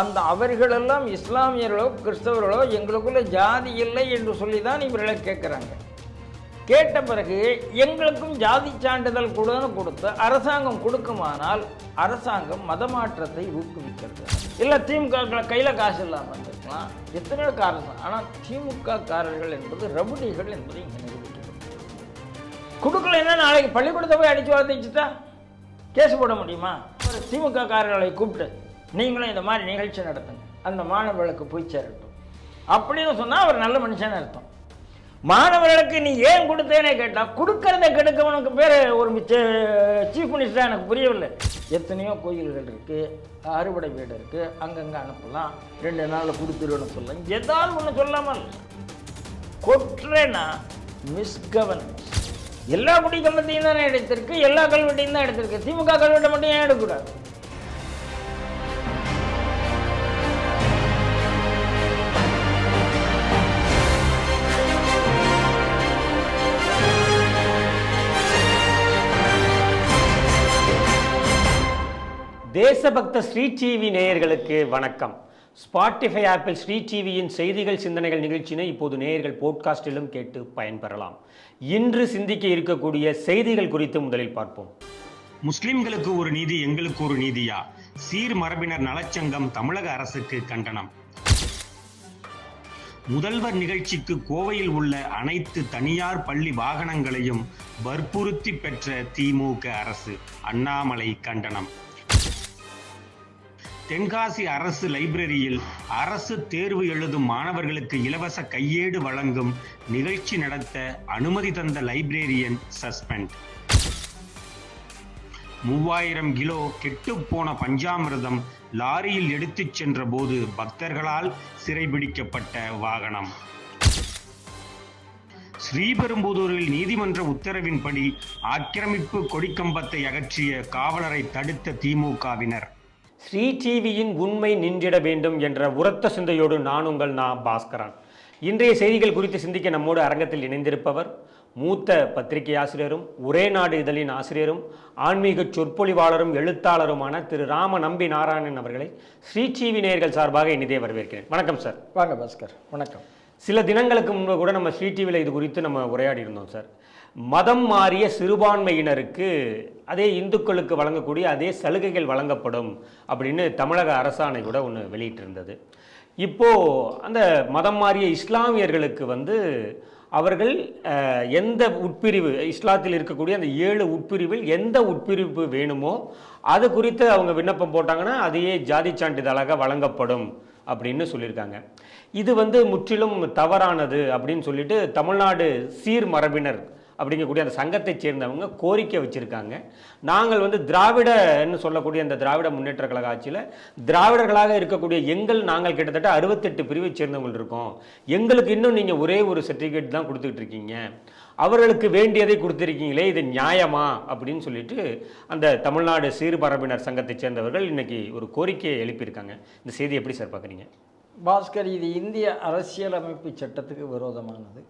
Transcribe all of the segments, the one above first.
அந்த அவர்களெல்லாம் இஸ்லாமியர்களோ கிறிஸ்தவர்களோ எங்களுக்குள்ள ஜாதி இல்லை என்று சொல்லி தான் இவர்களை கேட்குறாங்க. கேட்ட பிறகு எங்களுக்கும் ஜாதி சான்றிதழ் கொடுன்னு கொடுத்து அரசாங்கம் கொடுக்குமானால் அரசாங்கம் மதமாற்றத்தை ஊக்குவிக்கிறது. இல்லை திமுக கையில் காசு இல்லாமல் இருந்திருக்கலாம். எத்தனையோ காரணம் ஆனால் திமுக காரர்கள் என்பது ரவுடிகள் என்பதை இங்கே நிரூபிக்கப்படும் கொடுக்கலைன்னா நாளைக்கு பள்ளிக்கூடத்தை போய் அடித்து வளர்த்திச்சுட்டா கேஸ் போட முடியுமா? ஒரு திமுக காரர்களை கூப்பிட்டு நீங்களும் இந்த மாதிரி நிகழ்ச்சி நடத்துங்க. அந்த மாணவர்களுக்கு போய் சேரட்டும். அப்படின்னு சொன்னால் அவர் நல்ல மனுஷன் அர்த்தம். மாணவர்களுக்கு நீ ஏன் கொடுத்தேனே கேட்டால் கொடுக்கறத கெடுக்கவனுக்கு பேர் ஒரு சீஃப் மினிஸ்டர் எனக்கு புரியவில்லை. எத்தனையோ கோயில்கள் இருக்குது அறுவடை வீடு இருக்குது அங்கங்கே அனுப்பலாம் ரெண்டு நாளில் கொடுத்துருன்னு சொல்லலாம். ஏதாவது ஒன்று சொல்லாமல் கொற்றேனா மிஸ்கவர்னன்ஸ் எல்லா குடிக்கம்பத்தையும் தானே எடுத்திருக்கு எல்லா கல்வெட்டையும் தான் எடுத்திருக்கு. திமுக கல்வெட்டை மட்டும் ஏன் எடுக்கக்கூடாது? தேசபக்த ஸ்ரீ டிவி நேயர்களுக்கு வணக்கம். ஸ்பாட்டிஃபை ஆப்பிள் ஸ்ரீ டிவியின் செய்திகள் சிந்தனைகள் நிகழ்ச்சியினை இப்போது நேயர்கள் போட்காஸ்டிலும் கேட்டு பயன்பெறலாம். இன்று சிந்திக்க இருக்கக்கூடிய செய்திகள் குறித்து முதலில் பார்ப்போம். முஸ்லிம்களுக்கு ஒரு நீதி எங்களுக்கு ஒரு நீதியா? சீர் மரபினர் நலச்சங்கம் தமிழக அரசுக்கு கண்டனம். முதல்வர் நிகழ்ச்சிக்கு கோவையில் உள்ள அனைத்து தனியார் பள்ளி வாகனங்களையும் வற்புறுத்தி பெற்ற திமுக அரசு அண்ணாமலை கண்டனம். தென்காசி அரசு லைப்ரரியில் அரசு தேர்வு எழுதும் மாணவர்களுக்கு இலவச கையேடு வழங்கும் நிகழ்ச்சி நடத்த அனுமதி தந்த லைப்ரேரியன் சஸ்பெண்ட். மூவாயிரம் கிலோ கெட்டுப்போன பஞ்சாமிரதம் லாரியில் எடுத்துச் சென்ற போது பக்தர்களால் சிறைபிடிக்கப்பட்ட வாகனம். ஸ்ரீபெரும்புதூரில் நீதிமன்ற உத்தரவின்படி ஆக்கிரமிப்பு கொடிக்கம்பத்தை அகற்றிய காவலரை தடுத்த திமுகவினர். ஸ்ரீ டிவியின் உண்மை நின்றிட வேண்டும் என்ற உரத்த சிந்தையோடு நான் உங்கள் நான் பாஸ்கரன். இன்றைய செய்திகள் குறித்து சிந்திக்க நம்மோடு அரங்கத்தில் இணைந்திருப்பவர் மூத்த பத்திரிகை ஆசிரியரும் ஒரே நாடு இதழின் ஆசிரியரும் ஆன்மீக சொற்பொழிவாளரும் எழுத்தாளருமான திரு ராம நம்பி நாராயணன் அவர்களை ஸ்ரீ டிவி நேயர்கள் சார்பாக இனிதே வரவேற்கிறேன். வணக்கம் சார். வாங்க பாஸ்கர். வணக்கம். சில தினங்களுக்கு முன்பு கூட நம்ம ஸ்ரீ டிவியில் இது குறித்து நம்ம உரையாடி இருந்தோம் சார். மதம் மாறிய சிறுபான்மையினருக்கு அதே இந்துக்களுக்கு வழங்கக்கூடிய அதே சலுகைகள் வழங்கப்படும் அப்படின்னு தமிழக அரசாணை கூட ஒன்று வெளியிட்டிருந்தது. இப்போது அந்த மதம் மாறிய இஸ்லாமியர்களுக்கு வந்து அவர்கள் எந்த உட்பிரிவு இஸ்லாத்தில் இருக்கக்கூடிய அந்த ஏழு உட்பிரிவில் எந்த உட்பிரிவு வேணுமோ அது குறித்து அவங்க விண்ணப்பம் போட்டாங்கன்னா அதையே ஜாதி சான்றிதழாக வழங்கப்படும். அப்படின்னு சொல்லியிருக்காங்க. இது வந்து முற்றிலும் தவறானது அப்படின்னு சொல்லிட்டு தமிழ்நாடு சீர் மரபினர் அப்படிங்கக்கூடிய அந்த சங்கத்தைச் சேர்ந்தவங்க கோரிக்கை வச்சுருக்காங்க. நாங்கள் வந்து திராவிடன்னு சொல்லக்கூடிய அந்த திராவிட முன்னேற்ற கழக ஆட்சியில் திராவிடர்களாக இருக்கக்கூடிய எங்கள் நாங்கள் கிட்டத்தட்ட அறுபத்தெட்டு பிரிவை சேர்ந்தவங்க இருக்கோம். எங்களுக்கு இன்னும் நீங்கள் ஒரே ஒரு சர்டிஃபிகேட் தான் கொடுத்துக்கிட்டு இருக்கீங்க. அவர்களுக்கு வேண்டியதை கொடுத்துருக்கீங்களே இது நியாயமா? அப்படின்னு சொல்லிட்டு அந்த தமிழ்நாடு சீர்பரப்பினர் சங்கத்தைச் சேர்ந்தவர்கள் இன்னைக்கு ஒரு கோரிக்கையை எழுப்பியிருக்காங்க. இந்த செய்தி எப்படி சார் பார்க்குறீங்க? பாஸ்கர் இது இந்திய அரசியலமைப்பு சட்டத்துக்கு விரோதமானது.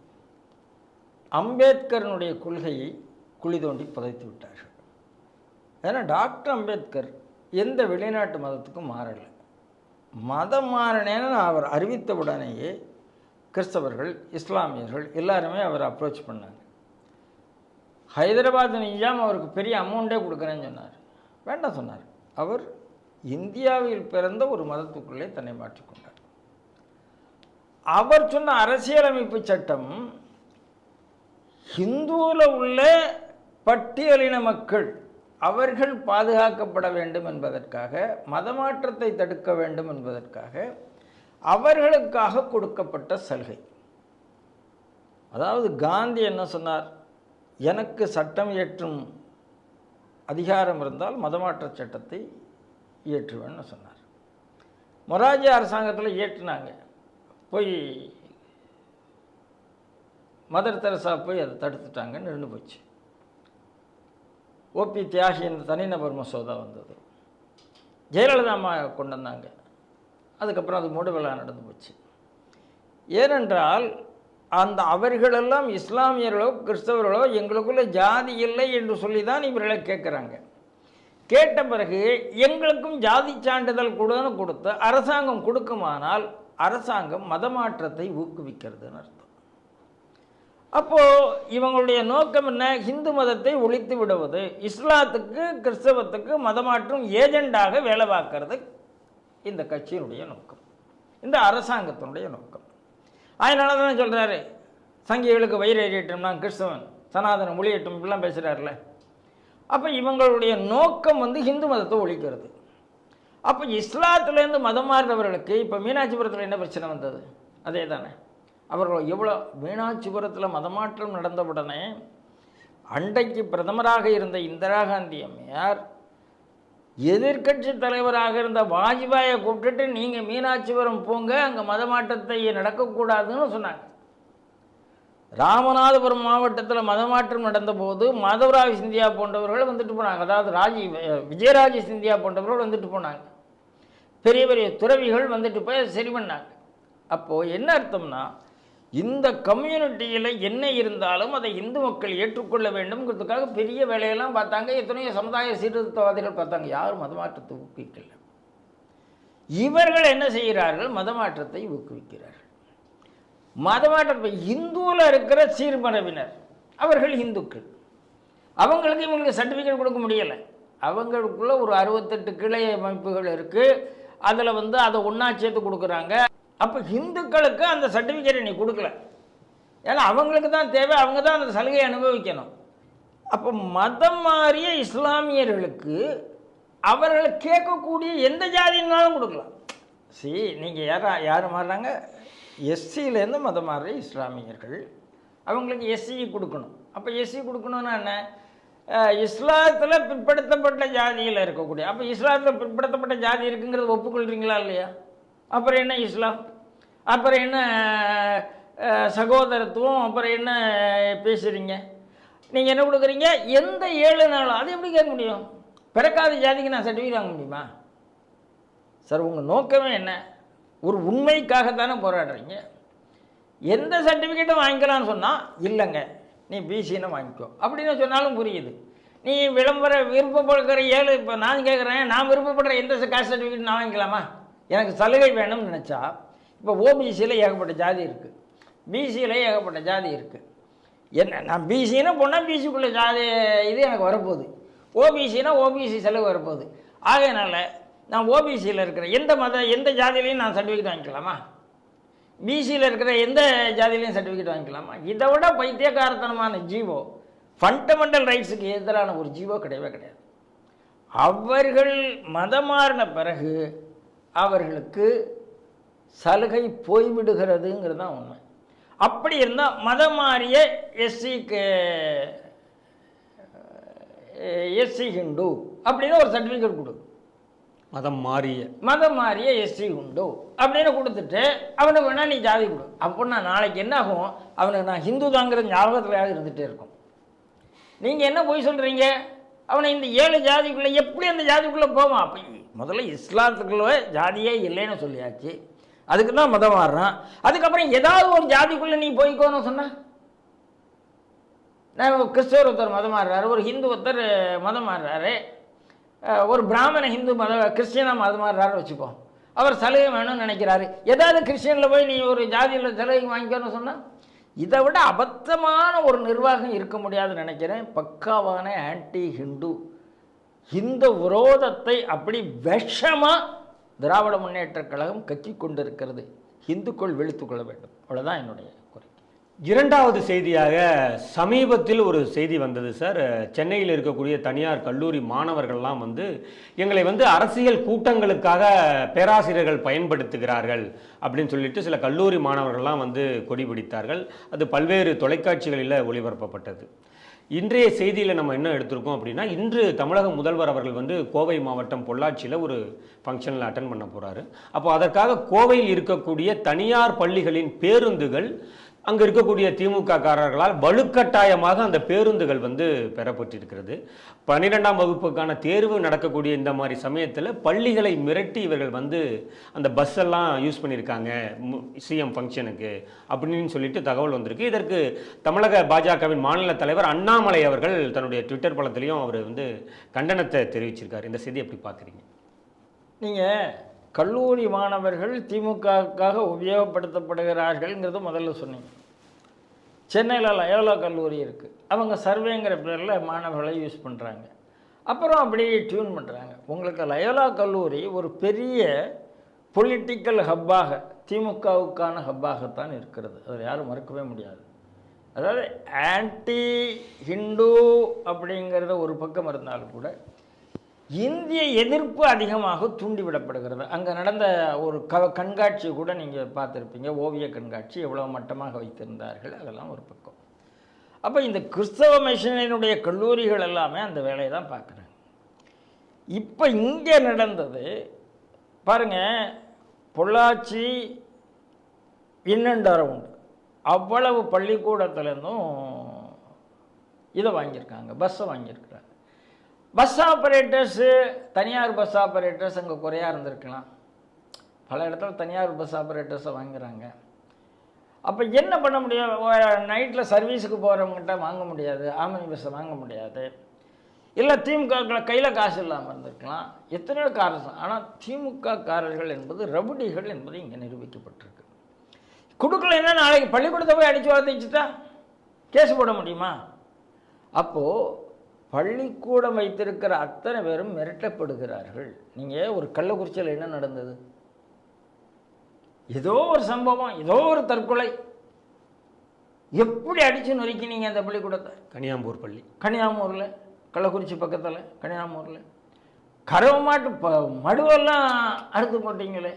அம்பேத்கரனுடைய கொள்கையை குழி தோண்டி புதைத்து விட்டார்கள். ஏன்னா டாக்டர் அம்பேத்கர் எந்த வெளிநாட்டு மதத்துக்கும் மாறலை. மதம் மாறினேன்னு அவர் அறிவித்த உடனேயே கிறிஸ்தவர்கள் இஸ்லாமியர்கள் எல்லாருமே அவரை அப்ரோச் பண்ணாங்க. ஹைதராபாத் நிஜாம் அவருக்கு பெரிய அமௌண்ட்டே கொடுக்குறேன்னு சொன்னார். வேண்டாம் சொன்னார். அவர் இந்தியாவில் பிறந்த ஒரு மதத்துக்குள்ளே தன்னை மாற்றிக்கொண்டார் அவர் சொன்ன அரசியலமைப்பு சட்டம் ஹிந்துவில் உள்ள பட்டியலின மக்கள் அவர்கள் பாதுகாக்கப்பட வேண்டும் என்பதற்காக மதமாற்றத்தை தடுக்க வேண்டும் என்பதற்காக அவர்களுக்காக கொடுக்கப்பட்ட சலுகை. அதாவது காந்தி என்ன சொன்னார்? எனக்கு சட்டம் இயற்றும் அதிகாரம் இருந்தால் மதமாற்ற சட்டத்தை இயற்றுவேன்னு சொன்னார். மொராஜி அரசாங்கத்தில் இயற்றினாங்க. போய் மதர் தெரசா போய் அதை தடுத்துட்டாங்கன்னு நின்று போச்சு. ஓபி தியாகி என்ற தனிநபர் மசோதா வந்தது. ஜெயலலிதா அம்மா கொண்டு வந்தாங்க. அதுக்கப்புறம் அது மூடு விழா நடந்து போச்சு. ஏனென்றால் அந்த அவர்களெல்லாம் இஸ்லாமியர்களோ கிறிஸ்தவர்களோ எங்களுக்குள்ள ஜாதி இல்லை என்று சொல்லி தான் இவர்களை கேட்குறாங்க. கேட்ட பிறகு எங்களுக்கும் ஜாதி சான்றிதழ் கொடுன்னு கொடுத்து அரசாங்கம் கொடுக்குமானால் அரசாங்கம் மதமாற்றத்தை ஊக்குவிக்கிறதுன்னு அர்த்தம். அப்போது இவங்களுடைய நோக்கம் என்ன? ஹிந்து மதத்தை ஒழித்து விடுவது. இஸ்லாத்துக்கு கிறிஸ்தவத்துக்கு மதமாற்றும் ஏஜெண்டாக வேலை பார்க்கறது இந்த கட்சியினுடைய நோக்கம் இந்த அரசாங்கத்தினுடைய நோக்கம். அதனால தான் சொல்கிறாரு சங்கிகளுக்கு வயிறு ஏறிட்டோம்னா நான் கிறிஸ்தவன் சனாதனம் ஒளியட்டும் இப்படிலாம் பேசுகிறாருல அப்போ இவங்களுடைய நோக்கம் வந்து ஹிந்து மதத்தை ஒழிக்கிறது. அப்போ இஸ்லாத்துலேருந்து மதம் மாறினவர்களுக்கு இப்போ மீனாட்சிபுரத்தில் என்ன பிரச்சனை வந்தது? அதே தானே. அவர்கள் எவ்வளோ மீனாட்சிபுரத்தில் மதமாற்றம் நடந்த உடனே அண்டைக்கு பிரதமராக இருந்த இந்திரா காந்தி அம்மையார் எதிர்க்கட்சி தலைவராக இருந்த வாஜ்பாயை கூப்பிட்டுட்டு நீங்கள் மீனாட்சிபுரம் போங்க அங்கே மதமாற்றத்தை நடக்கக்கூடாதுன்னு சொன்னாங்க. ராமநாதபுரம் மாவட்டத்தில் மதமாற்றம் நடந்தபோது மாதவராஜ் சிந்தியா போன்றவர்கள் வந்துட்டு போனாங்க. அதாவது ராஜி விஜயராஜ சிந்தியா போன்றவர்கள் வந்துட்டு போனாங்க. பெரிய பெரிய துறவிகள் வந்துட்டு போய் சரி பண்ணாங்க. அப்போது என்ன அர்த்தம்னா இந்த கம்யூனிட்டியில் என்ன இருந்தாலும் அதை இந்து மக்கள் ஏற்றுக்கொள்ள வேண்டும்ங்கிறதுக்காக பெரிய வேலையெல்லாம் பார்த்தாங்க. எத்தனையோ சமுதாய சீர்திருத்தவாதிகள் பார்த்தாங்க. யாரும் மதமாற்றத்தை ஊக்குவிக்கல. இவர்கள் என்ன செய்கிறார்கள்? மதமாற்றத்தை ஊக்குவிக்கிறார்கள். மதமாற்றத்தை இந்துவில் இருக்கிற சீர்மரபினர் அவர்கள் இந்துக்கள். அவங்களுக்கு இவங்களுக்கு சர்டிஃபிகேட் கொடுக்க முடியலை. அவங்களுக்குள்ள ஒரு அறுபத்தெட்டு கிளை அமைப்புகள் இருக்குது அதில் வந்து அதை ஒன்றா சேர்த்து கொடுக்குறாங்க. அப்போ ஹிந்துக்களுக்கு அந்த சர்டிஃபிகேட்டை நீ கொடுக்கல. ஏன்னா அவங்களுக்கு தான் தேவை அவங்க தான் அந்த சலுகையை அனுபவிக்கணும். அப்போ மதம் மாறிய இஸ்லாமியர்களுக்கு அவர்களை கேட்கக்கூடிய எந்த ஜாதினாலும் கொடுக்கலாம். சரி நீங்கள் யாரா யார் மாறுறாங்க? எஸ்சியிலேருந்து மதம் மாறுற இஸ்லாமியர்கள் அவங்களுக்கு எஸ்சி கொடுக்கணும். அப்போ எஸ்சி கொடுக்கணும்னா என்ன? இஸ்லாத்தில் பிற்படுத்தப்பட்ட ஜாதியில் இருக்கக்கூடிய அப்போ இஸ்லாத்தில் பிற்படுத்தப்பட்ட ஜாதி இருக்குங்கிறது ஒப்புக்கொள்கிறீங்களா இல்லையா? அப்புறம் என்ன இஸ்லாம்? அப்புறம் என்ன சகோதரத்துவம்? அப்புறம் என்ன பேசுகிறீங்க நீங்கள் என்ன கொடுக்குறீங்க? எந்த ஏழு நாளும் அது எப்படி கேட்க முடியும்? பிறக்காத ஜாதிக்கு நான் சர்டிஃபிகேட் வாங்க முடியுமா? சார் உங்கள் நோக்கமே என்ன? ஒரு உண்மைக்காக தானே போராடுறீங்க. எந்த சர்டிஃபிகேட்டும் வாங்கிக்கலாம்னு சொன்னால் இல்லைங்க நீ பிசின்னு வாங்கிக்கோ. அப்படின்னு சொன்னாலும் புரியுது. நீ விளம்பர விருப்பப்படுகிற ஏழு இப்போ நான் கேட்குறேன் நான் விருப்பப்படுற எந்த காஸ்ட் சர்டிஃபிகேட் நான் வாங்கிக்கலாமா? எனக்கு சலுகை வேணும்னு நினச்சா இப்போ ஓபிசியில் ஏகப்பட்ட ஜாதி இருக்குது பிசியில் ஏகப்பட்ட ஜாதி இருக்குது என்ன நான் பிசின்னு போனால் பிசிக்குள்ளே ஜாதி இது எனக்கு வரப்போகுது. ஓபிசினா ஓபிசி செலவு வரப்போகுது. ஆகையினால நான் ஓபிசியில் இருக்கிற எந்த மத எந்த ஜாதியிலையும் நான் சர்டிஃபிகேட் வாங்கிக்கலாமா? பிசியில் இருக்கிற எந்த ஜாதியிலையும் சர்டிஃபிகேட் வாங்கிக்கலாமா? இதை விட பைத்தியக்காரத்தனமான ஜீவோ ஃபண்டமெண்டல் ரைட்ஸுக்கு எதிரான ஒரு ஜீவோ கிடையவே கிடையாது. அவர்கள் மதம் மாறின பிறகு அவர்களுக்கு சலுகை போய்விடுகிறதுங்கிறது தான் உண்மை. அப்படி இருந்தால் மதம் மாறிய எஸ்சிக்கு எஸ்சி ஹிந்து அப்படின்னு ஒரு சர்டிஃபிகேட் கொடு மதம் மாறிய. மதம் மாறிய எஸ்சி உண்டு அப்படின்னு கொடுத்துட்டு அவனுக்கு வேணா நீ ஜாதி கொடு. அப்படின்னா நாளைக்கு என்ன ஆகும் அவனுக்கு நான் ஹிந்து தாங்கிற ஞாபகத்தில் இருந்துகிட்டே இருக்கும். நீங்கள் என்ன போய் சொல்கிறீங்க அவனை இந்த ஏழு ஜாதிக்குள்ளே எப்படி அந்த ஜாதிக்குள்ளே போவான்? அப்போ முதல்ல இஸ்லாத்துக்குள்ளே ஜாதியே இல்லைன்னு சொல்லியாச்சு. அதுக்கு தான் மதம் மாறுறான். அதுக்கப்புறம் ஏதாவது ஒரு ஜாதிக்குள்ளே நீ போய்க்கோன்னு சொன்னால் நான் கிறிஸ்தவர் ஒருத்தர் மதம் மாறுறாரு ஒரு ஹிந்து ஒருத்தர் மதம் மாறுறாரு. ஒரு பிராமண ஹிந்து மத கிறிஸ்டியனாக மதம் மாறுறாரு வச்சுப்போம் அவர் சலுகை வேணும்னு நினைக்கிறாரு. ஏதாவது கிறிஸ்டியனில் போய் நீ ஒரு ஜாதியில் சலுகை வாங்கிக்கணும்னு சொன்னால் இதை விட அபத்தமான ஒரு நிர்வாகம் இருக்க முடியாதுன்னு நினைக்கிறேன். பக்காவான ஆன்டி ஹிந்து இந்த விரோதத்தை அப்படி விஷமாக திராவிட முன்னேற்றக் கழகம் கக்கி கொண்டிருக்கிறது. இந்துக்கள் வெளுத்து கொள்ள வேண்டும். அவ்வளோதான் என்னுடைய குறை இரண்டாவது செய்தியாக சமீபத்தில் ஒரு செய்தி வந்தது சார். சென்னையில் இருக்கக்கூடிய தனியார் கல்லூரி மாணவர்கள்லாம் வந்து எங்களை வந்து அரசியல் கூட்டங்களுக்காக பேராசிரியர்கள் பயன்படுத்துகிறார்கள் அப்படின்னு சொல்லிட்டு சில கல்லூரி மாணவர்கள்லாம் வந்து கொடி பிடித்தார்கள். அது பல்வேறு தொலைக்காட்சிகளில் ஒளிபரப்பப்பட்டது. இன்றைய செய்தியில் நம்ம என்ன எடுத்திருக்கோம் அப்படின்னா இன்று தமிழக முதல்வர் அவர்கள் வந்து கோவை மாவட்டம் பொள்ளாச்சியில் ஒரு ஃபங்க்ஷனில் அட்டன் பண்ண போகிறாரு அப்போ அதற்காக கோவையில் இருக்கக்கூடிய தனியார் பள்ளிகளின் பேருந்துகள் அங்கே இருக்கக்கூடிய திமுக காரர்களால் வலுக்கட்டாயமாக அந்த பேருந்துகள் வந்து பெறப்பட்டிருக்கிறது. பன்னிரெண்டாம் வகுப்புக்கான தேர்வு நடக்கக்கூடிய இந்த மாதிரி சமயத்தில் பள்ளிகளை மிரட்டி இவர்கள் வந்து அந்த பஸ் எல்லாம் யூஸ் பண்ணியிருக்காங்க சிஎம் ஃபங்க்ஷனுக்கு அப்படின்னு சொல்லிட்டு தகவல் வந்திருக்கு. இதற்கு தமிழக பாஜகவின் மாநில தலைவர் அண்ணாமலை அவர்கள் தன்னுடைய ட்விட்டர் பலத்திலையும் அவர் வந்து கண்டனத்தை தெரிவிச்சிருக்காரு. இந்த செய்தி எப்படி பார்க்குறீங்க? நீங்கள் கல்லூரி மாணவர்கள் திமுகவுக்காக உபயோகப்படுத்தப்படுகிறார்கள்ங்கிறது முதல்ல சொன்னீங்க. சென்னையில் லயோலா கல்லூரி இருக்குது அவங்க சர்வேங்கிற பேரில் மாணவர்களை யூஸ் பண்ணுறாங்க அப்புறம் அப்படியே டியூன் பண்ணுறாங்க உங்களுக்கு லயோலா கல்லூரி ஒரு பெரிய பொலிட்டிக்கல் ஹப்பாக திமுகவுக்கான ஹப்பாகத்தான் இருக்கிறது. அதை யாரும் மறுக்கவே முடியாது. அதாவது ஆன்டி ஹிந்து அப்படிங்கிறத ஒரு பக்கம் இருந்தாலும் கூட இந்திய எதிர்ப்பு அதிகமாக தூண்டிவிடப்படுகிறது. அங்கே நடந்த ஒரு க கண்காட்சி கூட நீங்கள் பார்த்துருப்பீங்க. ஓவிய கண்காட்சி எவ்வளோ மட்டமாக வைத்திருந்தார்கள் அதெல்லாம் ஒரு பக்கம். அப்போ இந்த கிறிஸ்தவ மிஷனினுடைய கல்லூரிகள் எல்லாமே அந்த வேலையை தான் பார்க்குறாங்க. இப்போ இங்கே நடந்தது பாருங்க பொள்ளாச்சி இன்னண்ட் உண்டு. அவ்வளவு பள்ளிக்கூடத்துலேருந்தும் இதை வாங்கியிருக்காங்க பஸ்ஸை வாங்கியிருக்காங்க பஸ் ஆப்ரேட்டர்ஸு தனியார் பஸ் ஆப்ரேட்டர்ஸ் அங்கே குறையாக இருந்திருக்கலாம். பல இடத்துல தனியார் பஸ் ஆப்ரேட்டர்ஸை வாங்குறாங்க. அப்போ என்ன பண்ண முடியும்? நைட்டில் சர்வீஸுக்கு போகிறவங்ககிட்ட வாங்க முடியாது. ஆம்னி பஸ்ஸை வாங்க முடியாது. இல்லை திமுக கையில் காசு இல்லாமல் இருந்திருக்கலாம். எத்தனையோ காரணம் ஆனால் திமுக காரர்கள் என்பது ரவுடிகள் என்பது இங்கே நிரூபிக்கப்பட்டிருக்கு. கொடுக்கலைன்னா நாளைக்கு பள்ளிக்கூடத்தை போய் அடித்து வளர்த்துச்சுட்டா கேஸ் போட முடியுமா? அப்போது பள்ளிக்கூடம் வைத்திருக்கிற அத்தனை பேரும் மிரட்டப்படுகிறார்கள். நீங்கள் ஒரு கள்ளக்குறிச்சியில் என்ன நடந்தது? ஏதோ ஒரு சம்பவம் ஏதோ ஒரு தற்கொலை. எப்படி அடித்து நொறுக்கினீங்க அந்த பள்ளிக்கூடத்தை? கனியாம்பூர் பள்ளி. கன்னியாகுமரியில் கள்ளக்குறிச்சி பக்கத்தில் கன்னியாகுமரியில் கறவை மாட்டு ப மடுவெல்லாம் அறுத்து போட்டீங்களே.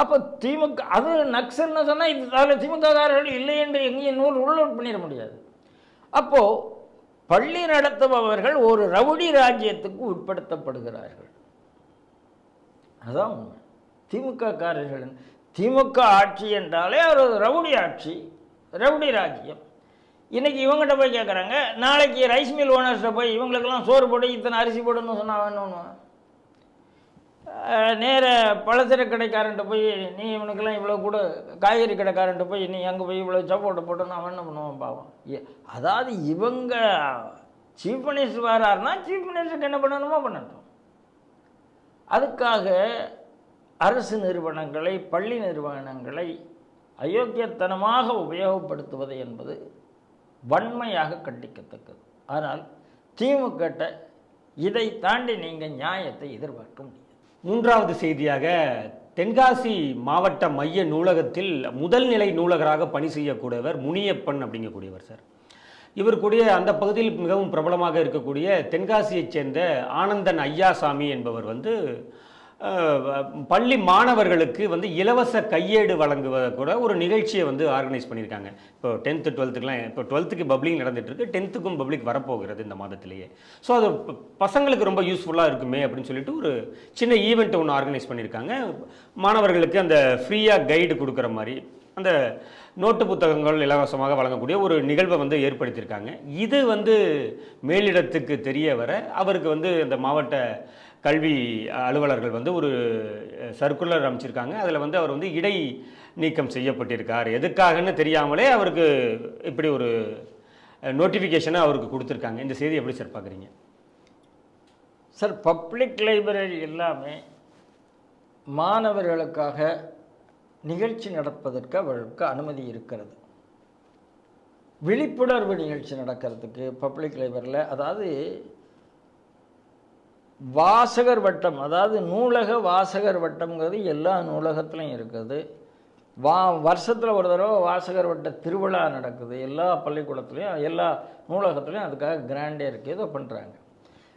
அப்போ திமுக அது நக்சல்னு சொன்னால் இது அதில் திமுககாரர்கள் இல்லை என்று எங்கேயும் நூல் உள்ளோட் பண்ணிட முடியாது. அப்போது பள்ளி நடத்துபவர்கள் ஒரு ரவுடி ராஜ்யத்துக்கு உட்படுத்தப்படுகிறார்கள். அதான் உண்மை. திமுக காரர்கள் திமுக ஆட்சி என்றாலே ஒரு ரவுடி ஆட்சி ரவுடி ராஜ்யம். இன்றைக்கி இவங்ககிட்ட போய் கேட்குறாங்க நாளைக்கு ரைஸ் மில் ஓனர்ஸ்கிட்ட போய் இவங்களுக்கெல்லாம் சோறு போட்டு இத்தனை அரிசி போடுன்னு சொன்னால் வேணும்னு என்ன நேர பலசர கடைக்காரன்ட்ட போய் நீ இவனுக்கெல்லாம் இவ்வளோ கூட காய்கறி கடைக்காரன்ட்ட போய் நீ அங்கே போய் இவ்வளோ சப்போட்டை போட்டோன்னு அவன் என்ன பண்ணுவான் பாவம்? அதாவது இவங்க சீஃப் மினிஸ்டர் வராருன்னா சீஃப் மினிஸ்டருக்கு என்ன பண்ணணுமோ பண்ணட்டும். அதுக்காக அரசு நிறுவனங்களை பள்ளி நிறுவனங்களை அயோக்கியத்தனமாக உபயோகப்படுத்துவது என்பது வன்மையாக கண்டிக்கத்தக்கது. ஆனால் திமுக இதை தாண்டி நீங்கள் நியாயத்தை எதிர்பார்க்க முடியும் மூன்றாவது செய்தியாக தென்காசி மாவட்ட மைய நூலகத்தில் முதல் நிலை நூலகராக பணி செய்யக்கூடியவர் முனியப்பன் அப்படிங்கக்கூடியவர் சார். இவருக்குடைய அந்த பகுதியில் மிகவும் பிரபலமாக இருக்கக்கூடிய தென்காசியைச் சேர்ந்த ஆனந்தன் ஐயாசாமி என்பவர் வந்து பள்ளி மாணவர்களுக்கு வந்து இலவச கையேடு வழங்குவதை கூட ஒரு நிகழ்ச்சியை வந்து ஆர்கனைஸ் பண்ணியிருக்காங்க. இப்போ டென்த்து டுவெல்த்துக்குலாம் இப்போ டுவெல்த்துக்கு பப்ளிக் நடந்துட்டு டென்த்துக்கும் பப்ளிக் வரப்போகிறது இந்த மாதத்திலேயே. ஸோ அது பசங்களுக்கு ரொம்ப யூஸ்ஃபுல்லாக இருக்குமே அப்படின்னு சொல்லிட்டு ஒரு சின்ன ஈவெண்ட் ஒன்று ஆர்கனைஸ் பண்ணியிருக்காங்க. மாணவர்களுக்கு அந்த ஃப்ரீயாக கைடு கொடுக்குற மாதிரி அந்த நோட்டு புத்தகங்கள் இலவசமாக வழங்கக்கூடிய ஒரு நிகழ்வை வந்து ஏற்படுத்தியிருக்காங்க. இது வந்து மேலிடத்துக்கு தெரிய வர அவருக்கு வந்து அந்த மாவட்ட கல்வி அலுவலர்கள் வந்து ஒரு சர்க்குலர் அமைச்சிருக்காங்க. அதில் வந்து அவர் வந்து இடை நீக்கம் செய்யப்பட்டிருக்கார். எதுக்காகன்னு தெரியாமலே அவருக்கு இப்படி ஒரு நோட்டிஃபிகேஷனை அவருக்கு கொடுத்துருக்காங்க. இந்த செய்தி எப்படி சார் பார்க்குறீங்க? சார் பப்ளிக் லைப்ரரி எல்லாமே மாணவர்களுக்காக நிகழ்ச்சி நடப்பதற்கு அவர்களுக்கு அனுமதி இருக்கிறது. விழிப்புணர்வு நிகழ்ச்சி நடக்கிறதுக்கு பப்ளிக் லைப்ரரியில் அதாவது வாசகர் வட்டம் அதாவது நூலக வாசகர் வட்டம்ங்கிறது எல்லா நூலகத்துலையும் இருக்குது. வா வருஷத்தில் ஒரு தடவை வாசகர் வட்ட திருவிழா நடக்குது. எல்லா பள்ளிக்கூடத்துலேயும் எல்லா நூலகத்துலேயும் அதுக்காக கிராண்டே இருக்குது இதை பண்ணுறாங்க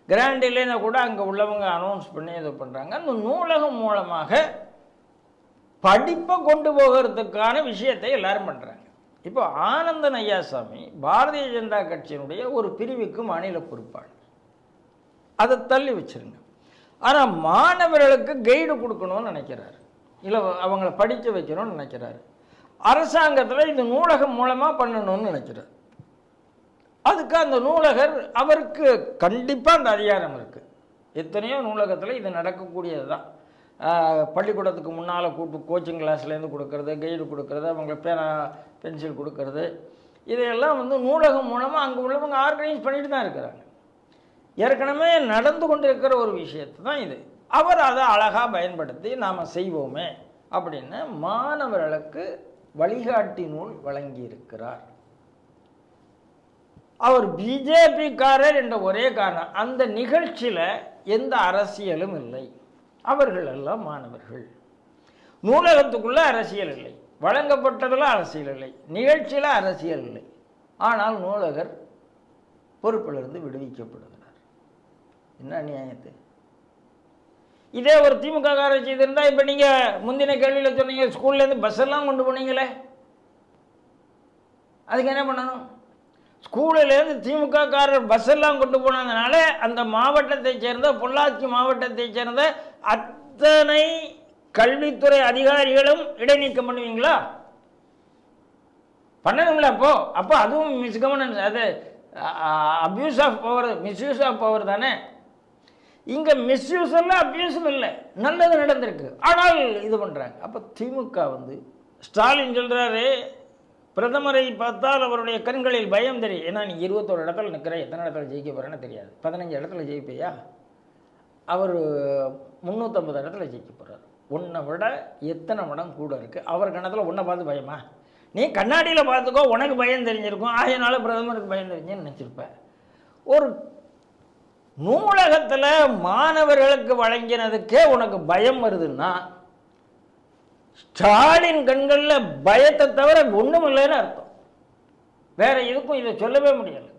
கிராண்ட் இல்லைன்னா கூட அங்கே உள்ளவங்க அனௌன்ஸ் பண்ணி இதை பண்ணுறாங்க அந்த நூலகம் மூலமாக படிப்பை கொண்டு போகிறதுக்கான விஷயத்தை எல்லாரும் பண்ணுறாங்க இப்போ ஆனந்தன் ஐயாசாமி பாரதிய ஜனதா கட்சியினுடைய ஒரு பிரிவுக்கு மாநில பொறுப்பாளர். அதை தள்ளி வச்சிருங்க. ஆனால் மாணவர்களுக்கு கைடு கொடுக்கணும்னு நினைக்கிறாரு. இல்லை அவங்கள படிக்க வைக்கணும்னு நினைக்கிறாரு. அரசாங்கத்தில் இந்த நூலகம் மூலமாக பண்ணணும்னு நினைக்கிறார். அதுக்கு அந்த நூலகர் அவருக்கு கண்டிப்பாக அந்த அதிகாரம் இருக்குது எத்தனையோ நூலகத்தில் இது நடக்கக்கூடியது தான் பள்ளிக்கூடத்துக்கு முன்னால் கூட்டு கோச்சிங் கிளாஸ்லேருந்து கொடுக்கறது கைடு கொடுக்கறது அவங்க பேனா பென்சில் கொடுக்கறது. இதையெல்லாம் வந்து நூலகம் மூலமாக அங்கே உள்ளவங்க ஆர்கனைஸ் பண்ணிட்டு தான் இருக்கிறாங்க. ஏற்கனவே நடந்து கொண்டிருக்கிற ஒரு விஷயத்து தான் இது. அவர் அதை அழகாக பயன்படுத்தி நாம் செய்வோமே அப்படின்னு மாணவர்களுக்கு வழிகாட்டி நூல் வழங்கியிருக்கிறார். அவர் பிஜேபிக்காரர் என்ற ஒரே காரணம் அந்த நிகழ்ச்சியில் எந்த அரசியலும் இல்லை. அவர்கள் எல்லாம் மாணவர்கள். நூலகத்துக்குள்ளே அரசியல் இல்லை. வழங்கப்பட்டதில் அரசியல் இல்லை. நிகழ்ச்சியில் அரசியல் இல்லை. ஆனால் நூலகர் பொறுப்பிலிருந்து விடுவிக்கப்படுகிறார். என்ன நியாயத்து இதே ஒரு திமுக காரர் செய்திருந்தால் இப்போ நீங்கள் முந்தின கேள்வியில் சொன்னீங்க ஸ்கூல்லேருந்து பஸ் எல்லாம் கொண்டு போனீங்களே? அதுக்கு என்ன பண்ணணும்? ஸ்கூலிலேருந்து திமுக காரர் பஸ் எல்லாம் கொண்டு போனதுனால அந்த மாவட்டத்தைச் சேர்ந்த பொள்ளாச்சி மாவட்டத்தைச் சேர்ந்த அத்தனை கல்வித்துறை அதிகாரிகளும் இடைநீக்கம் பண்ணுவீங்களா? பண்ணணுங்களா அப்போ. அப்போ அதுவும் மிஸ்கவர்னன்ஸ் அது abuse of power misuse of power தானே? இங்கே மிஸ்யூஸ் இல்லை அப்யூஸும் இல்லை. நல்லது நடந்திருக்கு. ஆனால் இது பண்ணுறாங்க அப்போ திமுக வந்து ஸ்டாலின் சொல்கிறாரு பிரதமரை பார்த்தால் அவருடைய கண்களில் பயம் தெரியும். ஏன்னா நீ இருபத்தோரு இடத்துல நிற்கிற எத்தனை இடத்துல ஜெயிக்க போகிறேன்னு தெரியாது. பதினஞ்சு இடத்துல ஜெயிப்பியா? அவர் முந்நூற்றம்பது இடத்துல ஜெயிக்க போகிறார் உன்னை விட எத்தனை மடம் கூட இருக்குது அவர் கணத்தில் உன்னை பார்த்து பயமா? நீ கண்ணாடியில் பார்த்துக்கோ உனக்கு பயம் தெரிஞ்சிருக்கும். ஆயினால பிரதமருக்கு பயம் தெரிஞ்சுன்னு நினச்சிருப்ப. ஒரு நூலகத்தில் மாணவர்களுக்கு வழங்கினதுக்கே உனக்கு பயம் வருதுன்னா ஸ்டாலின் கண்களில் பயத்தை தவிர ஒன்றும் இல்லைன்னு அர்த்தம். வேற எதுக்கும் இதை சொல்லவே முடியலை.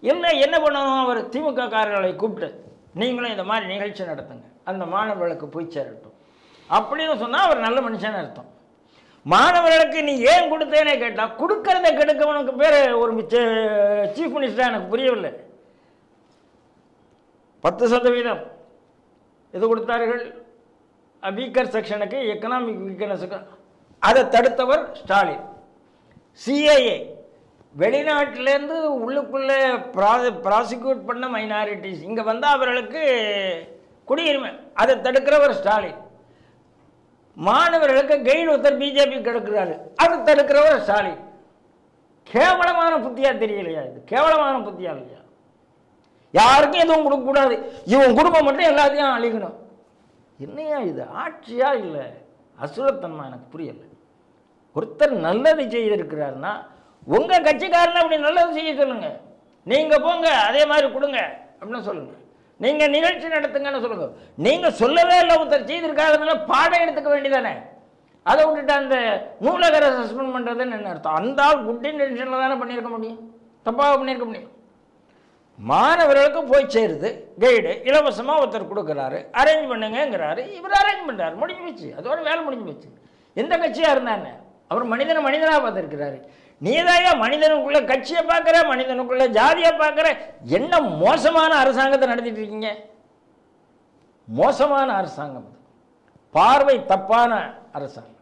இல்லை என்ன பண்ணணும்? அவர் திமுக காரர்களை கூப்பிட்டு நீங்களும் இந்த மாதிரி நிகழ்ச்சி நடத்துங்க. அந்த மாணவர்களுக்கு போய் சேரட்டும். அப்படின்னு சொன்னால் அவர் நல்ல மனுஷன் அர்த்தம். மாணவர்களுக்கு நீ ஏன் கொடுத்தேனே கேட்டால் கொடுக்கறத கெடுக்கவனுக்கு பேர் ஒரு சீஃப் மினிஸ்டர் எனக்கு புரியவில்லை. பத்து சதவீதம். இது கொடுத்தார்கள்? வீக்கர் செக்ஷனுக்கு எக்கனாமிக் வீக்னஸுக்கு அதை தடுத்தவர் ஸ்டாலின். சிஏஏ வெளிநாட்டிலேருந்து உள்ளுக்குள்ளே ப்ரா ப்ராசிக்யூட் பண்ண மைனாரிட்டிஸ் இங்கே வந்தால் அவர்களுக்கு குடியுரிமை. அதை தடுக்கிறவர் ஸ்டாலின். மாணவர்களுக்கு கைடு ஒருத்தர் பிஜேபி கெடுக்கிறாரு. அதை தடுக்கிறவர் ஸ்டாலின். கேவலமான புத்தியாக தெரியலையா இது? கேவலமான புத்தியா இல்லையா? யாருக்கும் எதுவும் கொடுக்கக்கூடாது. இவன் குடும்பம் மட்டும் எல்லாத்தையும் அழிக்கணும். என்னையா இது? ஆட்சியா இல்லை? அசுரத்தன்மா எனக்கு புரியல. ஒருத்தர் நல்லது செய்திருக்கிறாருன்னா உங்கள் கட்சிக்காரன் அப்படி நல்லது செய்ய சொல்லுங்கள் நீங்கள் போங்க அதே மாதிரி கொடுங்க அப்படின்னு சொல்லுங்க. நீங்கள் நிகழ்ச்சி நடத்துங்கன்னு சொல்லுங்க. நீங்கள் சொல்லவே இல்லை ஒருத்தர் செய்திருக்காதனால பாடம் எடுத்துக்க வேண்டியதானே? அதை விட்டுட்டு அந்த நூலகரை சஸ்பெண்ட் பண்ணுறதுன்னு என்ன அர்த்தம்? அந்த ஆள் குட் இன்டென்ஷனில் தானே பண்ணியிருக்க முடியும். தப்பாக பண்ணியிருக்க முடியும். மாணவர்களுக்கு போய் சேருது. கைடு இலவசமாக ஒருத்தர் கொடுக்குறாரு. அரேஞ்ச் பண்ணுங்கங்கிறாரு. இவர் அரேஞ்ச் பண்ணுறாரு முடிஞ்சு போச்சு. அதோட வேலை முடிஞ்சு போச்சு. எந்த கட்சியாக இருந்தானே அவர் மனிதனை மனிதனாக பார்த்துருக்கிறாரு. நீதாயா மனிதனுக்குள்ள கட்சியை பார்க்குற மனிதனுக்குள்ள ஜாதியை பார்க்குற? என்ன மோசமான அரசாங்கத்தை நடத்திட்டு இருக்கீங்க? மோசமான அரசாங்கம் பார்வை தப்பான அரசாங்கம்.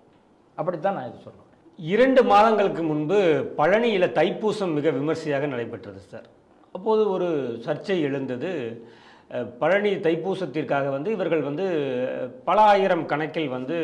அப்படித்தான் நான் இது சொல்லுவேன் இரண்டு மாதங்களுக்கு முன்பு பழனியில் தைப்பூசம் மிக விமர்சையாக நடைபெற்றது சார். அப்போது ஒரு சர்ச்சை எழுந்தது. பழனி தைப்பூசத்திற்காக வந்து இவர்கள் வந்து பல ஆயிரம் கணக்கில் வந்து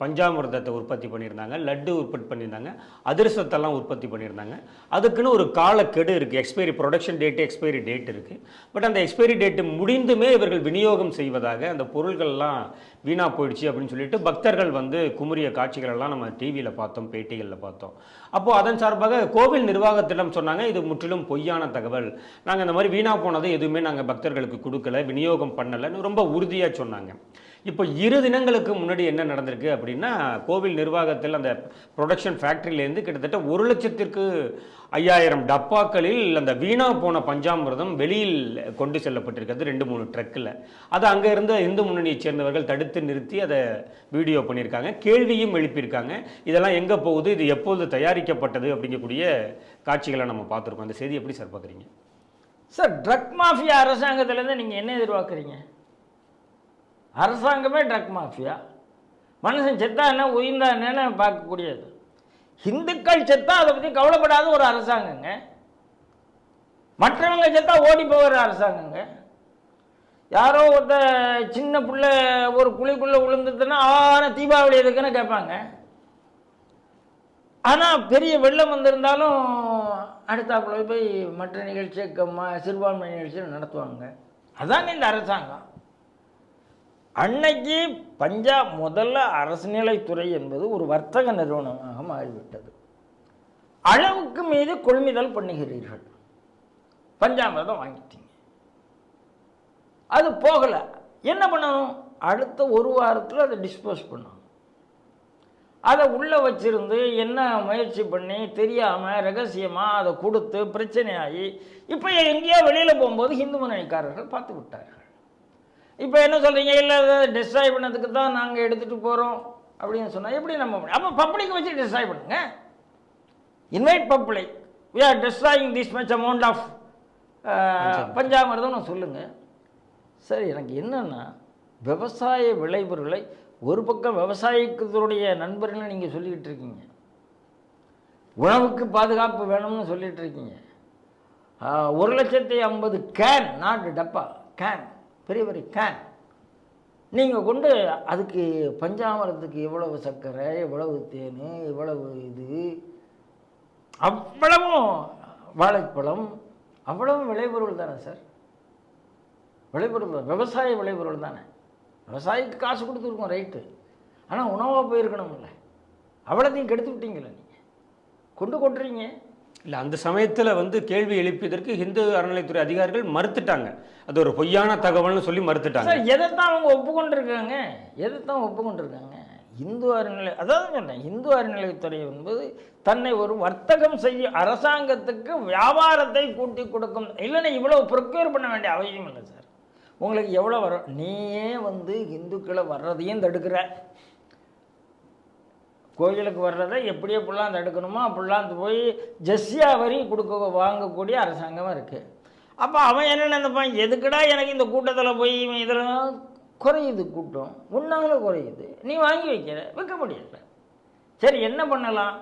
பஞ்சாமிர்தத்தை உற்பத்தி பண்ணியிருந்தாங்க லட்டு உற்பத்தி பண்ணியிருந்தாங்க அதிரசத்தெல்லாம் உற்பத்தி பண்ணியிருந்தாங்க. அதுக்குன்னு ஒரு காலக்கெடு இருக்குது expiry production date expiry date இருக்குது பட் அந்த எக்ஸ்பைரி டேட்டு முடிந்துமே இவர்கள் விநியோகம் செய்வதாக அந்த பொருள்கள்லாம் வீணாக போயிடுச்சு அப்படின்னு சொல்லிட்டு பக்தர்கள் வந்து குமுறிய காட்சிகளெல்லாம் நம்ம டிவியில் பார்த்தோம் பேட்டிகளில் பார்த்தோம். அப்போது அதன் சார்பாக கோவில் நிர்வாகத்திடம் சொன்னாங்க இது முற்றிலும் பொய்யான தகவல். நாங்கள் இந்த மாதிரி வீணாக போனதை எதுவுமே நாங்கள் பக்தர்களுக்கு கொடுக்கல விநியோகம் பண்ணலைன்னு ரொம்ப உறுதியாக சொன்னாங்க. இப்போ இரு தினங்களுக்கு முன்னாடி என்ன நடந்திருக்கு அப்படின்னா கோவில் நிர்வாகத்தில் அந்த ப்ரொடக்ஷன் ஃபேக்ட்ரியிலேருந்து கிட்டத்தட்ட ஒரு லட்சத்திற்கு ஐயாயிரம் டப்பாக்களில் அந்த வீணா போன பஞ்சாமிர்தம் வெளியில் கொண்டு செல்லப்பட்டிருக்கிறது ரெண்டு மூணு ட்ரக்கில். அதை அங்கே இருந்த இந்து முன்னணியைச் சேர்ந்தவர்கள் தடுத்து நிறுத்தி அதை வீடியோ பண்ணியிருக்காங்க. கேள்வியும் எழுப்பியிருக்காங்க. இதெல்லாம் எங்கே போகுது? இது எப்போது தயாரிக்கப்பட்டது அப்படிங்கக்கூடிய காட்சிகளை நம்ம பார்த்துருக்கோம். அந்த செய்தி எப்படி சார் பார்க்குறீங்க? சார் ட்ரக் மாஃபியா அரசாங்கத்திலேருந்து நீங்கள் என்ன எதிர்பார்க்குறீங்க? அரசாங்கமே ட்ரக் மாஃபியா. மனுஷன் செத்தா என்ன உயிர்ந்தா என்னன்னு பார்க்கக்கூடியது. இந்துக்கள் செத்தா அதை பற்றி கவலைப்படாத ஒரு அரசாங்கங்க. மற்றவங்க செத்தா ஓடி போகிற அரசாங்கங்க. யாரோ ஒருத்த சின்ன பிள்ளை ஒரு குழிக்குள்ளே விழுந்துட்டுன்னா ஆன தீபாவளி எதுக்குன்னு கேட்பாங்க. ஆனால் பெரிய வெள்ளம் வந்திருந்தாலும் அடுத்தாப்புல போய் மற்ற நிகழ்ச்சியை சிறுபான்மை நிகழ்ச்சியை நடத்துவாங்க. அதாங்க இந்த அரசாங்கம். அன்னைக்கு பஞ்சாப் முதல்ல அரசுநிலைத்துறை என்பது ஒரு வர்த்தக நிறுவனமாக மாறிவிட்டது. அளவுக்கு மீது கொள்முதல் பண்ணுகிறீர்கள். பஞ்சாமிரதம் வாங்கிட்டீங்க. அது போகலை. என்ன பண்ணணும்? அடுத்த ஒரு வாரத்தில் அதை டிஸ்போஸ் பண்ணணும். அதை உள்ளே வச்சிருந்து என்ன முயற்சி பண்ணி தெரியாமல் ரகசியமாக அதை கொடுத்து பிரச்சனையாகி இப்போ எங்கேயோ வெளியில் போகும்போது ஹிந்து முன்னணிக்காரர்கள் பார்த்து விட்டார்கள் இப்போ என்ன சொல்கிறீங்க இல்லை டிஸ்ட்ராய் பண்ணதுக்கு தான் நாங்கள் எடுத்துகிட்டு போகிறோம் அப்படின்னு சொன்னால் எப்படி நம்ம அப்போ பப்ளிக் வச்சு டிஸ்ட்ராய் பண்ணுங்க. Invite public we are destroying this much amount of பஞ்சாமிரதம்னு சொல்லுங்கள் சரி எனக்கு என்னன்னா விவசாய விளைபொருளை ஒரு பக்கம் விவசாயிகளுடைய நண்பர்கள் நீங்கள் சொல்லிக்கிட்டு இருக்கீங்க. உணவுக்கு பாதுகாப்பு வேணும்னு சொல்லிட்டு இருக்கீங்க. ஒரு லட்சத்தி ஐம்பது கேன் நாட்டு டப்பா கேன் பெரிய பெரிய கேன் நீங்கள் கொண்டு அதுக்கு பஞ்சாமரத்துக்கு எவ்வளவு சர்க்கரை எவ்வளவு தேன் எவ்வளவு இது அவ்வளவும் வாழைப்பழம் அவ்வளவும் விளைபொருள் தானே சார்? விளைபொருள் விவசாய விளைபொருள் தானே? விவசாயிக்கு காசு கொடுத்துருக்கோம் ரைட்டு ஆனால் உணவாக போயிருக்கணும்ல. அவ்வளோத்தையும் கெடுத்து விட்டீங்களே நீங்கள் கொண்டு கொட்டுறீங்க. இல்லை அந்த சமயத்தில் வந்து கேள்வி எழுப்பியதற்கு ஹிந்து அறநிலைத்துறை அதிகாரிகள் மறுத்துட்டாங்க. அது ஒரு பொய்யான தகவல்னு சொல்லி மறுத்துட்டாங்க. சார் தான் அவங்க ஒப்புக்கொண்டிருக்காங்க? எதைத்தான் ஒப்புக்கொண்டிருக்காங்க? இந்து அறநிலை அதாவது சொன்னேன் இந்து அறநிலைத்துறை என்பது தன்னை ஒரு வர்த்தகம் செய்ய அரசாங்கத்துக்கு வியாபாரத்தை கூட்டி கொடுக்கும். இல்லைன்னா இவ்வளோ ப்ரொக்யூர் பண்ண வேண்டிய அவசியம் இல்லை சார். உங்களுக்கு எவ்வளோ வரும்? நீயே வந்து இந்துக்களை வர்றதையும் தடுக்கிற. கோயிலுக்கு வர்றதை எப்படி எப்படிலாம் தடுக்கணுமோ அப்படிலாம் போய் ஜஸ்யா வரி கொடுக்க வாங்கக்கூடிய அரசாங்கமாக இருக்குது அப்போ அவன் என்ன நினைப்பான்? எதுக்குடா எனக்கு இந்த கூட்டத்தில் போய் இவன் இதெல்லாம் குறையுது கூட்டம்? உன்னால குறையுது. நீ வாங்கி வைக்கிற விற்க முடியல. சரி என்ன பண்ணலாம்?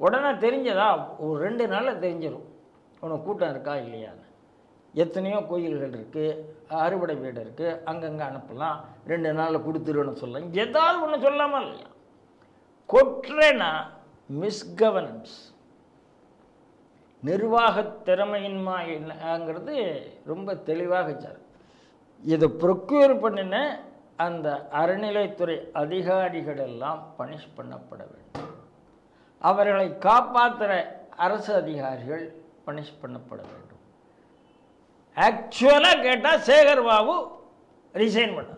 உடனே தெரிஞ்சதா? ஒரு ரெண்டு நாளில் தெரிஞ்சிடும் உனக்கு கூட்டம் இருக்கா இல்லையான்னு. எத்தனையோ கோயில்கள் இருக்குது அறுவடை வீடு இருக்குது அங்கங்கே அனுப்பலாம். ரெண்டு நாளில் கொடுத்துருன்னு சொல்லலாம். ஏதாவது ஒன்று சொல்லாமல் இல்லையா? கொட்ரேனா மிஸ்கவர்னன்ஸ் நிர்வாக என்னங்கிறது ரொம்ப தெளிவாக சார் இதை ப்ரொக்யூர் பண்ணின அந்த அறநிலைத்துறை அதிகாரிகள் எல்லாம் பனிஷ் பண்ணப்பட வேண்டும். அவர்களை காப்பாற்றுற அரசு அதிகாரிகள் பனிஷ் பண்ணப்பட வேண்டும். ஆக்சுவலாக கேட்டால் சேகர் பாபு ரிசைன் பண்ண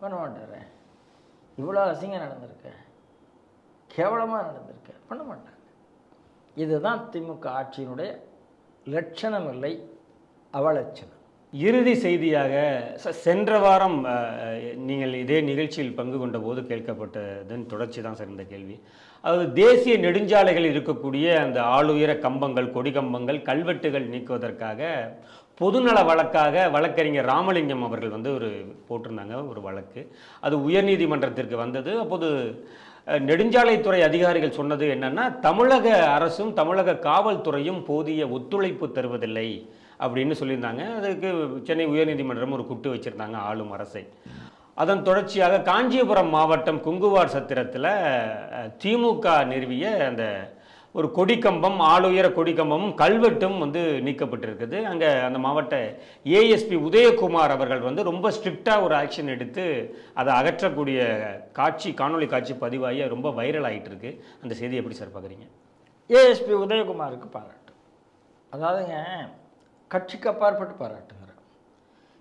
பண்ண மாட்டார். இவ்வளோ அசிங்கம் நடந்திருக்கு. கேவலமாக நடந்திருக்கு பண்ண மாட்டாங்க. இதுதான் திமுக ஆட்சியினுடைய லட்சணம் இல்லை அவலட்சணம். இறுதி செய்தியாக சென்ற வாரம் நீங்கள் இதே நிகழ்ச்சியில் பங்கு கொண்ட போது கேட்கப்பட்டதன் தொடர்ச்சி தான் சார் இந்த கேள்வி. அதாவது தேசிய நெடுஞ்சாலைகள் இருக்கக்கூடிய அந்த ஆளுயர கம்பங்கள் கொடி கம்பங்கள் கல்வெட்டுகள் நீக்குவதற்காக பொதுநல வழக்காக வழக்கறிஞர் ராமலிங்கம் அவர்கள் வந்து ஒரு போட்டிருந்தாங்க ஒரு வழக்கு. அது உயர்நீதிமன்றத்திற்கு வந்தது. அப்போது நெடுஞ்சாலைத்துறை அதிகாரிகள் சொன்னது என்னன்னா தமிழக அரசும் தமிழக காவல்துறையும் போதிய ஒத்துழைப்பு தருவதில்லை அப்படின்னு சொல்லியிருந்தாங்க. அதுக்கு சென்னை உயர்நீதிமன்றம் ஒரு குட்டு வச்சிருந்தாங்க ஆளும் அரசை. அதன் தொடர்ச்சியாக காஞ்சிபுரம் மாவட்டம் குங்குவார் சத்திரத்தில் திமுக நிறுவிய அந்த ஒரு கொடிக்கம்பம் ஆளுயர கொடிக்கம்பமும் கல்வெட்டும் வந்து நீக்கப்பட்டிருக்குது. அங்கே அந்த மாவட்ட ஏஎஸ்பி உதயகுமார் அவர்கள் வந்து ரொம்ப ஸ்ட்ரிக்டாக ஒரு ஆக்ஷன் எடுத்து அதை அகற்றக்கூடிய காட்சி காணொளி காட்சி பதிவாகி ரொம்ப வைரல் ஆகிட்டு இருக்கு அந்த செய்தி எப்படி சார் பார்க்குறீங்க? ஏஎஸ்பி உதயகுமாருக்கு பாராட்டு. அதாவதுங்க கட்சிக்கு அப்பாற்பட்டு பாராட்டுங்கிறேன்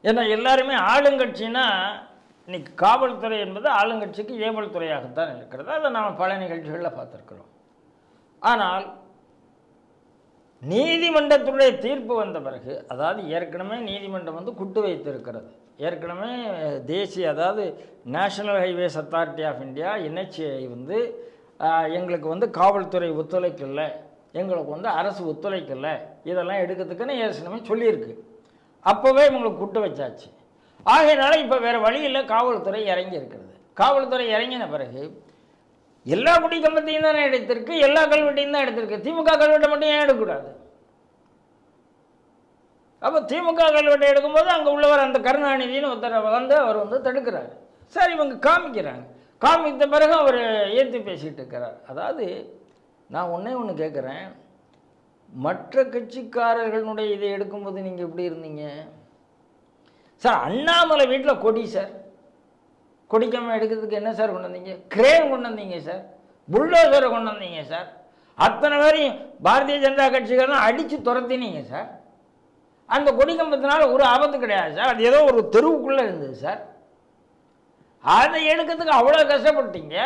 ஏன்னா எல்லாருமே ஆளுங்கட்சின்னா இன்னைக்கு காவல்துறை என்பது ஆளுங்கட்சிக்கு ஏவல் துறையாகத்தான் இருக்கிறது. அதை நாம் பல நிகழ்ச்சிகளில் பார்த்துருக்குறோம். ஆனால் நீதிமன்றத்துடைய தீர்ப்பு வந்த பிறகு அதாவது ஏற்கனவே நீதிமன்றம் வந்து குட்டு வைத்திருக்கிறது. ஏற்கனவே தேசிய அதாவது national highways authority of India NHAI வந்து எங்களுக்கு வந்து காவல்துறை ஒத்துழைக்கலை எங்களுக்கு வந்து அரசு ஒத்துழைக்கலை இதெல்லாம் எடுக்கிறதுக்குன்னு ஏற்கனவே சொல்லியிருக்கு. அப்போவே இவங்களுக்கு குட்டு வச்சாச்சு. ஆகையினால இப்போ வேறு வழியில் காவல்துறை இறங்கி இருக்கிறது காவல்துறை இறங்கின பிறகு எல்லா குடி கம்பத்தையும் தானே எடுத்திருக்கு எல்லா கல்வெட்டையும் தான் எடுத்திருக்கு. திமுக கல்வெட்டை மட்டும் ஏன் எடுக்கக்கூடாது? அப்போ திமுக கல்வெட்டை எடுக்கும்போது அங்கே உள்ளவர் அந்த கருணாநிதினு ஒருத்தர் வந்து அவர் வந்து தடுக்கிறார். சார் இவங்க காமிக்கிறாங்க. காமித்த பிறகு அவர் ஏற்றி பேசிகிட்டு இருக்கிறார். அதாவது நான் ஒன்றே ஒன்று கேட்குறேன் மற்ற கட்சிக்காரர்களுடைய இதை எடுக்கும்போது நீங்கள் எப்படி இருந்தீங்க? சார் அண்ணாமலை வீட்டில் கொடி சார். கொடிக்காமல் எடுக்கிறதுக்கு என்ன சார் கொண்டு வந்தீங்க? கிரேன் கொண்டு வந்தீங்க சார். புல்டோசரை கொண்டு வந்தீங்க சார். அத்தனை பேரையும் பாரதிய ஜனதா கட்சிகள்லாம் அடித்து துரத்தினீங்க சார். அந்த கொடிக்கம்பத்தினால ஒரு ஆபத்து கிடையாது சார். அது ஏதோ ஒரு தெருவுக்குள்ளே இருந்தது சார். அதை எடுக்கிறதுக்கு அவ்வளோ கஷ்டப்பட்டீங்க.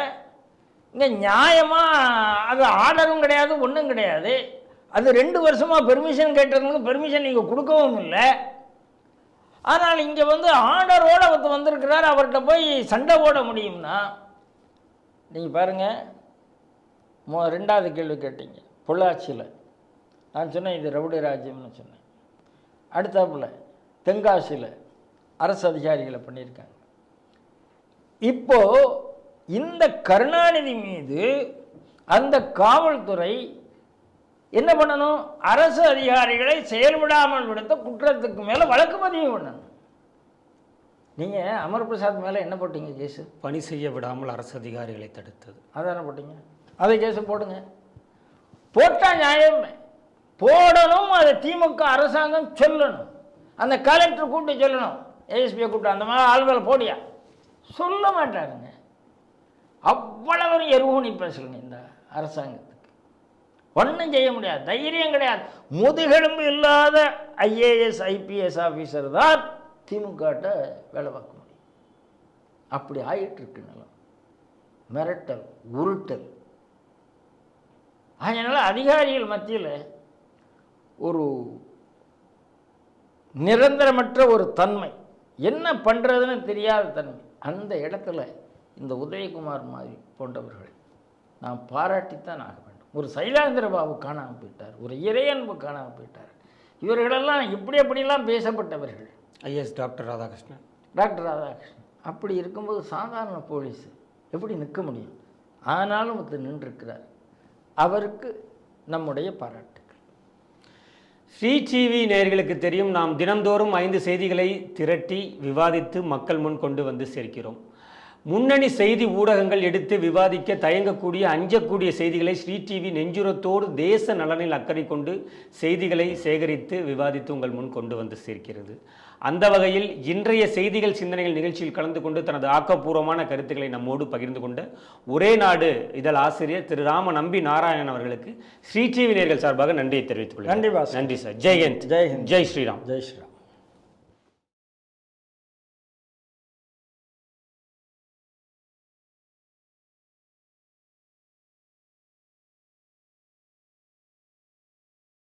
இங்கே நியாயமாக அது ஆர்டரும் கிடையாது ஒன்றும் கிடையாது. அது ரெண்டு வருஷமாக பெர்மிஷன் கேட்டவங்களுக்கு பெர்மிஷன் நீங்கள் கொடுக்கவும் இல்லை. ஆனால் இங்கே வந்து ஆர்டரோடு ஒருத்தர் வந்திருக்கிறார் அவர்கிட்ட போய் சண்டை போட முடியும்னா நீங்கள் பாருங்கள் மோ ரெண்டாவது கேள்வி கேட்டீங்க பொள்ளாச்சியில். நான் சொன்னேன் இது ரவுடி ராஜ்யம்னு சொன்னேன். அடுத்தாப்புல தென்காசியில் அரசு அதிகாரிகளை பண்ணியிருக்காங்க. இப்போ இந்த கருணாநிதி மீது அந்த காவல்துறை என்ன பண்ணணும்? அரசு அதிகாரிகளை செயல்படாமல் விடுத்த குற்றத்துக்கு மேலே வழக்கு பதிவு பண்ணணும். நீங்கள் அமர் பிரசாத் மேலே என்ன போட்டீங்க கேஸு? பணி செய்ய விடாமல் அரசு அதிகாரிகளை தடுத்தது. அதானே போட்டீங்க? அதை கேஸு போடுங்க. போட்டால் நியாயமே. போடணும் அதை திமுக அரசாங்கம் சொல்லணும். அந்த கலெக்டர் கூப்பிட்டு சொல்லணும். ஏஎஸ்பியை கூப்பிட்டு அந்த மாதிரி ஆளுகளை போடியா? சொல்ல மாட்டாருங்க. அவ்வளவு எருவணி பேசலங்க இந்த அரசாங்கத்துக்கு ஒன்றும் செய்ய முடியாது. தைரியம் கிடையாது. முதுகெலும்பு இல்லாத ஐஏஎஸ் ஐபிஎஸ் ஆஃபீஸர் தான் திமுகட்ட வேலை பார்க்க முடியும். அப்படி ஆயிட்டுருக்கு நிலம். மிரட்டல் உருட்டல். அதனால் அதிகாரிகள் மத்தியில் ஒரு நிரந்தரமற்ற ஒரு தன்மை. என்ன பண்ணுறதுன்னு தெரியாத தன்மை. அந்த இடத்துல இந்த உதயகுமார் மாதிரி போன்றவர்களை நாம் பாராட்டித்தான் ஆகும் ஒரு சைலாந்திர பாபு காணாமல் போயிட்டார் ஒரு இறையன்பு காணாமல் போயிட்டார். இவர்களெல்லாம் இப்படி அப்படிலாம் பேசப்பட்டவர்கள். IAS doctor Radhakrishnan. Doctor Radhakrishnan. அப்படி இருக்கும்போது சாதாரண போலீஸ் எப்படி நிற்க முடியும்? ஆனாலும் ஒருத்தர் நின்றுருக்கிறார். அவருக்கு நம்முடைய பாராட்டுக்கள். ஸ்ரீ டிவி நேயர்களுக்கு தெரியும் நாம் தினந்தோறும் ஐந்து செய்திகளை திரட்டி விவாதித்து மக்கள் முன் கொண்டு வந்து சேர்க்கிறோம். முன்னணி செய்தி ஊடகங்கள் எடுத்து விவாதிக்க தயங்கக்கூடிய அஞ்சக்கூடிய செய்திகளை ஸ்ரீ டிவி நெஞ்சுரத்தோடு தேச நலனில் அக்கறை கொண்டு செய்திகளை சேகரித்து விவாதித்து உங்கள் முன் கொண்டு வந்து சேர்க்கிறது. அந்த வகையில் இன்றைய செய்திகள் சிந்தனைகள் நிகழ்ச்சியில் கலந்து கொண்டு தனது ஆக்கப்பூர்வமான கருத்துக்களை நம்மோடு பகிர்ந்து கொண்ட ஒரே நாடு இதழ் ஆசிரியர் திரு ராம நம்பி நாராயணன் அவர்களுக்கு ஸ்ரீ டிவி நேர்கள் சார்பாக நன்றியை தெரிவித்துக் கொள்கிறேன். நன்றி சார். ஜெய் ஹிந்த். ஜெய் ஹிந்த். ஜெய் ஸ்ரீராம். ஜெய் ஸ்ரீராம்.